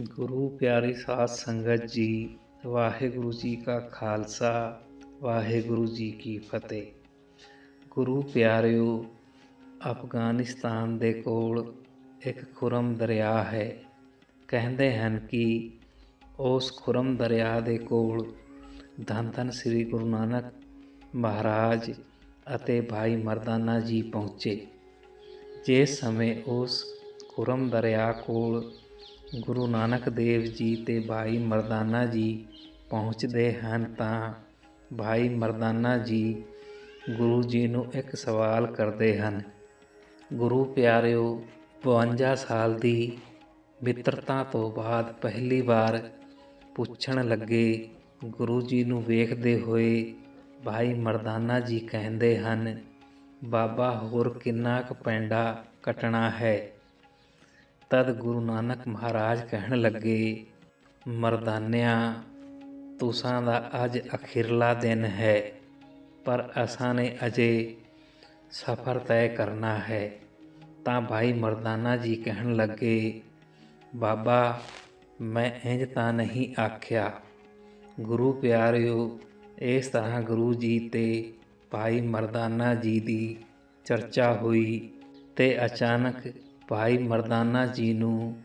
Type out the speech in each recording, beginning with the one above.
ਗੁਰੂ ਪਿਆਰੀ ਸਾਧ ਸੰਗਤ ਜੀ, ਵਾਹਿਗੁਰੂ ਜੀ ਕਾ ਖਾਲਸਾ, ਵਾਹਿਗੁਰੂ ਜੀ ਕੀ ਫਤਿਹ। ਗੁਰੂ ਪਿਆਰਿਓ, ਅਫਗਾਨਿਸਤਾਨ ਦੇ ਕੋਲ ਇੱਕ ਖੁਰਮ ਦਰਿਆ ਹੈ। ਕਹਿੰਦੇ ਹਨ ਕਿ ਉਸ ਖੁਰਮ ਦਰਿਆ ਦੇ ਕੋਲ ਧੰਨ ਧੰਨ ਸ੍ਰੀ ਗੁਰੂ ਨਾਨਕ ਮਹਾਰਾਜ ਅਤੇ ਭਾਈ ਮਰਦਾਨਾ ਜੀ ਪਹੁੰਚੇ। ਜਿਸ ਸਮੇਂ ਉਸ ਖੁਰਮ ਦਰਿਆ ਕੋਲ ਗੁਰੂ ਨਾਨਕ ਦੇਵ ਜੀ ਤੇ ਭਾਈ ਮਰਦਾਨਾ ਜੀ ਪਹੁੰਚਦੇ ਹਨ ਤਾਂ ਭਾਈ ਮਰਦਾਨਾ ਜੀ ਗੁਰੂ ਜੀ ਨੂੰ ਇੱਕ ਸਵਾਲ ਕਰਦੇ ਹਨ। ਗੁਰੂ ਪਿਆਰਿਓ 52 ਸਾਲ ਦੀ ਮਿੱਤਰਤਾ ਤੋਂ ਬਾਅਦ ਪਹਿਲੀ ਵਾਰ ਪੁੱਛਣ ਲੱਗੇ ਗੁਰੂ ਜੀ ਨੂੰ ਵੇਖਦੇ ਹੋਏ ਭਾਈ ਮਰਦਾਨਾ ਜੀ ਕਹਿੰਦੇ ਹਨ, ਬਾਬਾ, ਹੋਰ ਕਿੰਨਾ ਕੁ ਪੈਂਡਾ ਕਟਣਾ ਹੈ? ਤਦ ਗੁਰੂ ਨਾਨਕ ਮਹਾਰਾਜ ਕਹਿਣ ਲੱਗੇ, ਮਰਦਾਨਿਆਂ, ਤੁਸਾਂ ਦਾ ਅੱਜ ਅਖੀਰਲਾ ਦਿਨ ਹੈ, ਪਰ ਅਸਾਂ ਨੇ ਅਜੇ ਸਫ਼ਰ ਤੈਅ ਕਰਨਾ ਹੈ। ਤਾਂ ਭਾਈ ਮਰਦਾਨਾ ਜੀ ਕਹਿਣ ਲੱਗੇ, ਬਾਬਾ, ਮੈਂ ਇੰਜ ਤਾਂ ਨਹੀਂ ਆਖਿਆ। ਗੁਰੂ ਪਿਆਰਿਓ, ਇਸ ਤਰ੍ਹਾਂ ਗੁਰੂ ਜੀ ਤੇ ਭਾਈ ਮਰਦਾਨਾ ਜੀ ਦੀ ਚਰਚਾ ਹੋਈ ਤੇ ਅਚਾਨਕ ਭਾਈ ਮਰਦਾਨਾ ਜੀ ਨੂੰ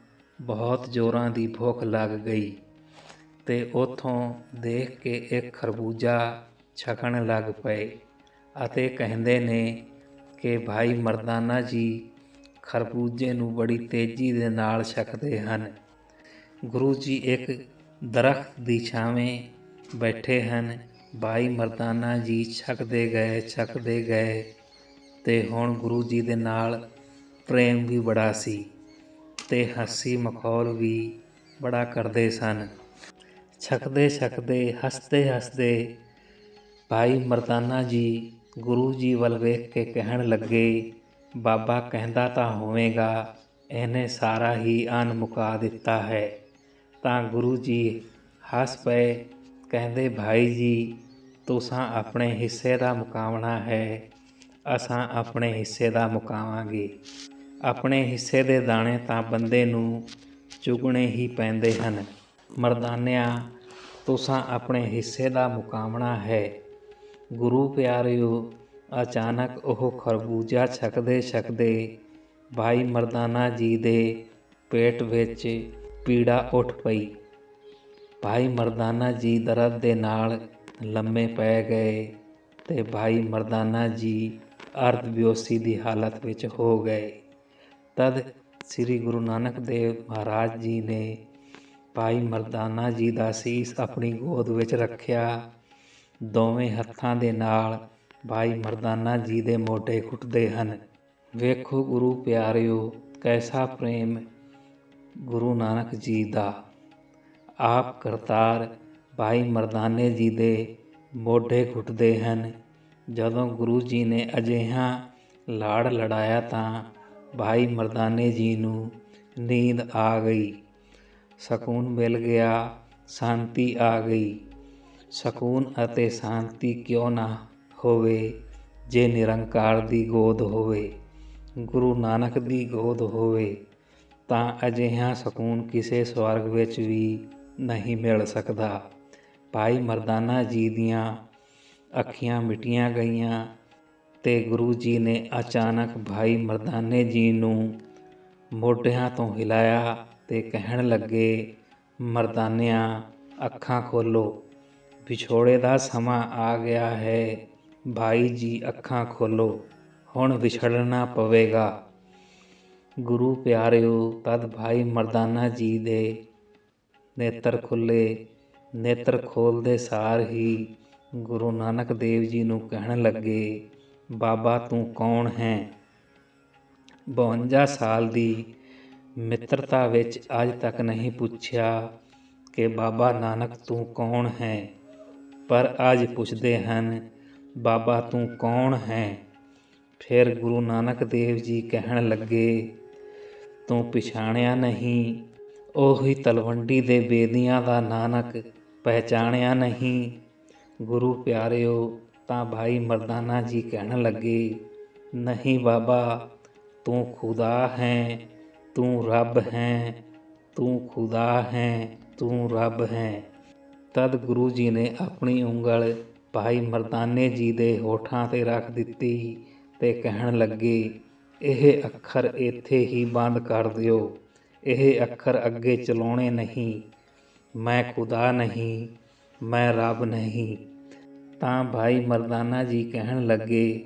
ਬਹੁਤ ਜ਼ੋਰਾਂ ਦੀ ਭੁੱਖ ਲੱਗ ਗਈ ਤੇ ਉਥੋਂ ਦੇਖ ਕੇ ਇੱਕ ਖਰਬੂਜਾ ਛਕਣ ਲੱਗ ਪਏ ਅਤੇ ਕਹਿੰਦੇ ਨੇ ਕਿ ਭਾਈ ਮਰਦਾਨਾ ਜੀ ਖਰਬੂਜੇ ਨੂੰ ਬੜੀ ਤੇਜ਼ੀ ਦੇ ਨਾਲ ਛਕਦੇ ਹਨ। ਗੁਰੂ ਜੀ ਇੱਕ ਦਰਖਤ ਦੀ ਛਾਵੇਂ ਬੈਠੇ ਹਨ। ਭਾਈ ਮਰਦਾਨਾ ਜੀ ਛਕਦੇ ਗਏ ਛਕਦੇ ਗਏ ਤੇ ਹੁਣ ਗੁਰੂ ਜੀ ਦੇ ਨਾਲ ਪ੍ਰੇਮ ਵੀ ਬੜਾ ਸੀ ਤੇ ਹੱਸੀ ਮਖੌਲ ਵੀ ਬੜਾ ਕਰਦੇ ਸਨ। ਛਕਦੇ ਛਕਦੇ, ਹੱਸਦੇ ਹੱਸਦੇ ਭਾਈ ਮਰਦਾਨਾ ਜੀ ਗੁਰੂ ਜੀ ਵੱਲ ਵੇਖ ਕੇ ਕਹਿਣ ਲੱਗੇ, ਬਾਬਾ ਕਹਿੰਦਾ ਤਾਂ ਹੋਵੇਗਾ, ਇਹਨੇ ਸਾਰਾ ਹੀ ਅਨ ਮੁਕਾ ਦਿੱਤਾ ਹੈ। ਤਾਂ ਗੁਰੂ ਜੀ ਹੱਸ ਪਏ, ਕਹਿੰਦੇ, ਭਾਈ ਜੀ, ਤੁਸੀਂ ਆਪਣੇ ਹਿੱਸੇ ਦਾ ਮੁਕਾਵਣਾ ਹੈ, ਅਸਾਂ ਆਪਣੇ ਹਿੱਸੇ ਦਾ ਮੁਕਾਵਾਂਗੇ। ਆਪਣੇ ਹਿੱਸੇ ਦੇ ਦਾਣੇ ਤਾਂ ਬੰਦੇ ਨੂੰ ਚੁਗਣੇ ਹੀ ਪੈਂਦੇ ਹਨ। ਮਰਦਾਨਿਆਂ, ਤੁਸਾਂ ਆਪਣੇ ਹਿੱਸੇ ਦਾ ਮੁਕਾਮਣਾ ਹੈ। ਗੁਰੂ ਪਿਆਰਿਓ, ਅਚਾਨਕ ਉਹ ਖਰਬੂਜਾ ਛਕਦੇ ਛਕਦੇ ਭਾਈ ਮਰਦਾਨਾ ਜੀ ਦੇ ਪੇਟ ਵਿੱਚ ਪੀੜਾ ਉੱਠ ਪਈ। ਭਾਈ ਮਰਦਾਨਾ ਜੀ ਦਰਦ ਦੇ ਨਾਲ ਲੰਮੇ ਪੈ ਗਏ ਤੇ ਭਾਈ ਮਰਦਾਨਾ ਜੀ ਅਰਧ ਬਿਓਸੀ ਦੀ ਹਾਲਤ ਵਿੱਚ ਹੋ ਗਏ। ਤਦ ਸ੍ਰੀ ਗੁਰੂ ਨਾਨਕ ਦੇਵ ਮਹਾਰਾਜ ਜੀ ਨੇ ਭਾਈ ਮਰਦਾਨਾ ਜੀ ਦਾ ਸੀਸ ਆਪਣੀ ਗੋਦ ਵਿੱਚ ਰੱਖਿਆ। ਦੋਵੇਂ ਹੱਥਾਂ ਦੇ ਨਾਲ ਭਾਈ ਮਰਦਾਨਾ ਜੀ ਦੇ ਮੋਢੇ ਘੁੱਟਦੇ ਹਨ। ਵੇਖੋ ਗੁਰੂ ਪਿਆਰਿਓ, ਕੈਸਾ ਪ੍ਰੇਮ ਗੁਰੂ ਨਾਨਕ ਜੀ ਦਾ। ਆਪ ਕਰਤਾਰ ਭਾਈ ਮਰਦਾਨੇ ਜੀ ਦੇ ਮੋਢੇ ਘੁੱਟਦੇ ਹਨ। ਜਦੋਂ ਗੁਰੂ ਜੀ ਨੇ ਅਜਿਹਾ ਲਾੜ ਲੜਾਇਆ ਤਾਂ ਭਾਈ ਮਰਦਾਨੇ ਜੀ ਨੂੰ ਨੀਂਦ ਆ ਗਈ। ਸਕੂਨ ਮਿਲ ਗਿਆ, ਸ਼ਾਂਤੀ ਆ ਗਈ। ਸਕੂਨ ਅਤੇ ਸ਼ਾਂਤੀ ਕਿਉਂ ਨਾ ਹੋਵੇ, ਜੇ ਨਿਰੰਕਾਰ ਦੀ ਗੋਦ ਹੋਵੇ, ਗੁਰੂ ਨਾਨਕ ਦੀ ਗੋਦ ਹੋਵੇ, ਤਾਂ ਅਜਿਹਾ ਸਕੂਨ ਕਿਸੇ ਸਵਰਗ ਵਿੱਚ ਵੀ ਨਹੀਂ ਮਿਲ ਸਕਦਾ। ਭਾਈ ਮਰਦਾਨਾ ਜੀ ਦੀਆਂ ਅੱਖੀਆਂ ਮਿਟੀਆਂ ਗਈਆਂ ਤੇ ਗੁਰੂ ਜੀ ਨੇ ਅਚਾਨਕ ਭਾਈ ਮਰਦਾਨੇ ਜੀ ਨੂੰ ਮੋਢਿਆਂ ਤੋਂ ਹਿਲਾਇਆ ਤੇ ਕਹਿਣ ਲੱਗੇ, ਮਰਦਾਨਿਆਂ, ਅੱਖਾਂ ਖੋਲੋ। ਵਿਛੋੜੇ ਦਾ ਸਮਾਂ ਆ ਗਿਆ ਹੈ। ਭਾਈ ਜੀ, ਅੱਖਾਂ ਖੋਲੋ। ਹੁਣ ਵਿਛੜਨਾ ਪਵੇਗਾ। ਗੁਰੂ ਪਿਆਰਿਓ, ਤਦ ਭਾਈ ਮਰਦਾਨਾ ਜੀ ਦੇ ਨੇਤਰ ਖੁੱਲੇ। ਨੇਤਰ ਖੋਲਦੇ ਸਾਰ ਹੀ ਗੁਰੂ ਨਾਨਕ ਦੇਵ ਜੀ ਨੂੰ ਕਹਿਣ ਲੱਗੇ ਬਾਬਾ ਤੂੰ ਕੌਣ ਹੈ? 52 ਸਾਲ ਦੀ ਮਿੱਤਰਤਾ ਵਿੱਚ ਅੱਜ ਤੱਕ ਨਹੀਂ ਪੁੱਛਿਆ ਕਿ ਬਾਬਾ ਨਾਨਕ ਤੂੰ ਕੌਣ ਹੈ। ਪਰ ਅੱਜ ਪੁੱਛਦੇ ਹਨ, ਬਾਬਾ ਤੂੰ ਕੌਣ ਹੈ? ਫਿਰ ਗੁਰੂ ਨਾਨਕ ਦੇਵ ਜੀ ਕਹਿਣ ਲੱਗੇ, ਤੂੰ ਪਛਾਣਿਆ ਨਹੀਂ। ਉਹੀ ਤਲਵੰਡੀ ਦੇ ਬੇਦੀਆਂ ਦਾ ਨਾਨਕ ਪਹਿਚਾਣਿਆ ਨਹੀਂ। ਗੁਰੂ ਪਿਆਰਿਓ ਤਾਂ ਭਾਈ ਮਰਦਾਨਾ ਜੀ ਕਹਿਣ ਲੱਗੇ, ਨਹੀਂ ਬਾਬਾ, ਤੂੰ ਖੁਦਾ ਹੈ, ਤੂੰ ਰੱਬ ਹੈ, ਤੂੰ ਖੁਦਾ ਹੈ, ਤੂੰ ਰੱਬ ਹੈ। ਤਦ ਗੁਰੂ ਜੀ ਨੇ ਆਪਣੀ ਉਂਗਲ ਭਾਈ ਮਰਦਾਨੇ ਜੀ ਦੇ ਹੋਠਾਂ ਤੇ ਰੱਖ ਦਿੱਤੀ ਤੇ ਕਹਿਣ ਲੱਗੇ, ਇਹ ਅੱਖਰ ਇੱਥੇ ਹੀ ਬੰਦ ਕਰ ਦਿਓ, ਇਹ ਅੱਖਰ ਅੱਗੇ ਚਲਾਉਣੇ ਨਹੀਂ, ਮੈਂ ਖੁਦਾ ਨਹੀਂ, ਮੈਂ ਰੱਬ ਨਹੀਂ। ਤਾਂ ਭਾਈ ਮਰਦਾਨਾ ਜੀ ਕਹਿਣ ਲੱਗੇ,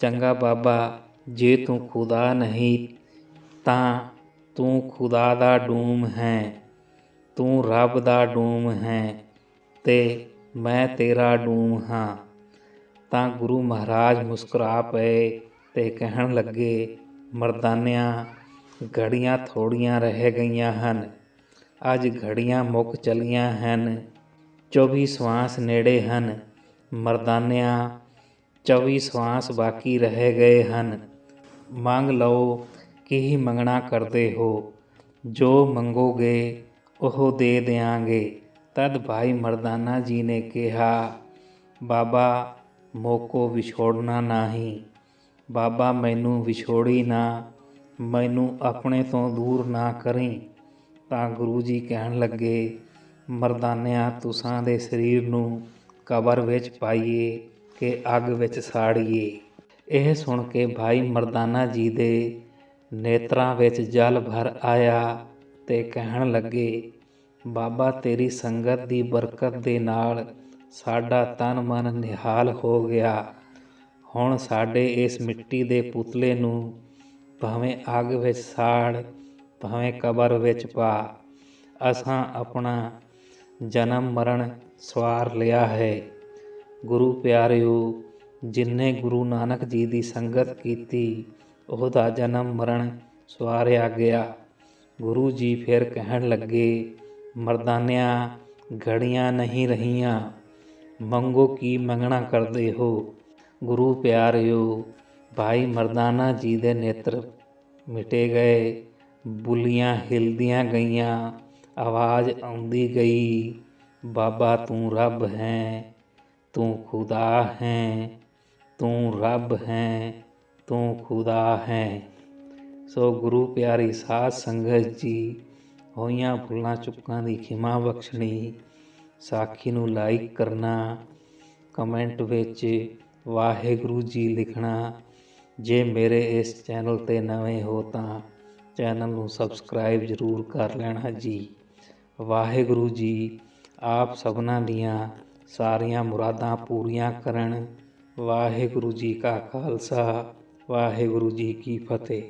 ਚੰਗਾ ਬਾਬਾ, ਜੇ ਤੂੰ ਖੁਦਾ ਨਹੀਂ, ਤਾਂ ਤੂੰ ਖੁਦਾ ਦਾ ਡੂਮ ਹੈ, ਤੂੰ ਰੱਬ ਦਾ ਡੂਮ ਹੈ ਤੇ ਮੈਂ ਤੇਰਾ ਡੂਮ ਹਾਂ। ਤਾਂ ਗੁਰੂ ਮਹਾਰਾਜ ਮੁਸਕਰਾ ਪਏ ਤੇ ਕਹਿਣ ਲੱਗੇ, ਮਰਦਾਨਿਆਂ, ਘੜੀਆਂ ਥੋੜੀਆਂ ਰਹਿ ਗਈਆਂ ਹਨ, ਅੱਜ ਘੜੀਆਂ ਮੁੱਕ ਚਲੀਆਂ ਹਨ 24 ਸਵਾਸ ਨੇੜੇ ਹਨ ਮਰਦਾਨਿਆਂ 24 ਸਵਾਸ ਬਾਕੀ ਰਹਿ ਗਏ ਹਨ। ਮੰਗ ਲਓ ਕੀ ਮੰਗਣਾ ਕਰਦੇ ਹੋ। ਜੋ ਮੰਗੋਗੇ, ਉਹ ਦੇ ਦਿਆਂਗੇ। ਤਦ ਭਾਈ ਮਰਦਾਨਾ ਜੀ ਨੇ ਕਿਹਾ, ਬਾਬਾ, ਮੋਕੋ ਵਿਛੋੜਨਾ ਨਹੀਂ। ਬਾਬਾ, ਮੈਨੂੰ ਵਿਛੋੜੀ ਨਾ। ਮੈਨੂੰ ਆਪਣੇ ਤੋਂ ਦੂਰ ਨਾ ਕਰੀ। ਤਾਂ ਗੁਰੂ ਜੀ ਕਹਿਣ ਲੱਗੇ, ਮਰਦਾਨਿਆਂ, ਤੁਸਾਂ ਦੇ ਸਰੀਰ ਨੂੰ ਕਬਰ ਵਿੱਚ ਪਾਈਏ ਕਿ ਅੱਗ ਵਿੱਚ ਸਾੜੀਏ। ਇਹ ਸੁਣ ਕੇ ਭਾਈ ਮਰਦਾਨਾ ਜੀ ਦੇ ਨੇਤਰਾਂ ਵਿੱਚ ਜਲ ਭਰ ਆਇਆ ਤੇ ਕਹਿਣ ਲੱਗੇ, ਬਾਬਾ, ਤੇਰੀ ਸੰਗਤ ਦੀ ਬਰਕਤ ਦੇ ਨਾਲ ਸਾਡਾ ਤਨ ਮਨ ਨਿਹਾਲ ਹੋ ਗਿਆ। ਹੁਣ ਸਾਡੇ ਇਸ ਮਿੱਟੀ ਦੇ ਪੁਤਲੇ ਨੂੰ ਭਾਵੇਂ ਅੱਗ ਵਿੱਚ ਸਾੜ, ਭਾਵੇਂ ਕਬਰ ਵਿੱਚ ਪਾ। ਅਸਾਂ ਆਪਣਾ ਜਨਮ ਮਰਨ ਸਵਾਰ ਲਿਆ ਹੈ। ਗੁਰੂ ਪਿਆਰਿਓ ਜਿਨਨੇ ਗੁਰੂ ਨਾਨਕ ਜੀ ਦੀ ਸੰਗਤ ਕੀਤੀ, ਉਹਦਾ ਜਨਮ ਮਰਨ ਸਵਾਰਿਆ ਗਿਆ। ਗੁਰੂ ਜੀ ਫਿਰ ਕਹਿਣ ਲੱਗੇ, ਮਰਦਾਨਿਆਂ, ਘੜੀਆਂ ਨਹੀਂ ਰਹੀਆਂ। ਮੰਗੋ ਕੀ ਮੰਗਣਾ ਕਰਦੇ ਹੋ? ਗੁਰੂ ਪਿਆਰਿਓ, ਭਾਈ ਮਰਦਾਨਾ ਜੀ ਦੇ ਨੇਤਰ ਮਿਟੇ ਗਏ। ਬੁੱਲੀਆਂ ਹਿਲਦੀਆਂ ਗਈਆਂ। ਆਵਾਜ਼ ਆਉਂਦੀ ਗਈ, ਬਾਬਾ ਤੂੰ ਰੱਬ ਹੈ, ਤੂੰ ਖੁਦਾ ਹੈ, ਤੂੰ ਰੱਬ ਹੈ, ਤੂੰ ਖੁਦਾ ਹੈ। ਸੋ ਗੁਰੂ ਪਿਆਰੀ ਸਾਧ ਸੰਗਤ ਜੀ, ਹੋਈਆਂ ਫੁੱਲਾਂ ਚੁੱਕਾਂ ਦੀ ਖਿਮਾ ਬਖਸ਼ਣੀ, ਸਾਖੀ ਨੂੰ ਲਾਈਕ ਕਰਨਾ, ਕਮੈਂਟ ਵਿੱਚ ਵਾਹਿਗੁਰੂ ਜੀ ਲਿਖਣਾ, ਜੇ ਮੇਰੇ ਇਸ ਚੈਨਲ ਤੇ ਨਵੇਂ ਹੋ ਤਾਂ ਚੈਨਲ ਨੂੰ ਸਬਸਕ੍ਰਾਈਬ ਜ਼ਰੂਰ ਕਰ ਲੈਣਾ ਜੀ। ਵਾਹਿਗੁਰੂ ਜੀ, ਆਪ ਸਭਨਾਂ ਦੀਆਂ ਸਾਰੀਆਂ ਮੁਰਾਦਾਂ ਪੂਰੀਆਂ ਕਰਨ। ਵਾਹਿਗੁਰੂ ਜੀ ਕਾ ਖਾਲਸਾ, ਵਾਹਿਗੁਰੂ ਜੀ ਕੀ ਫਤਿਹ।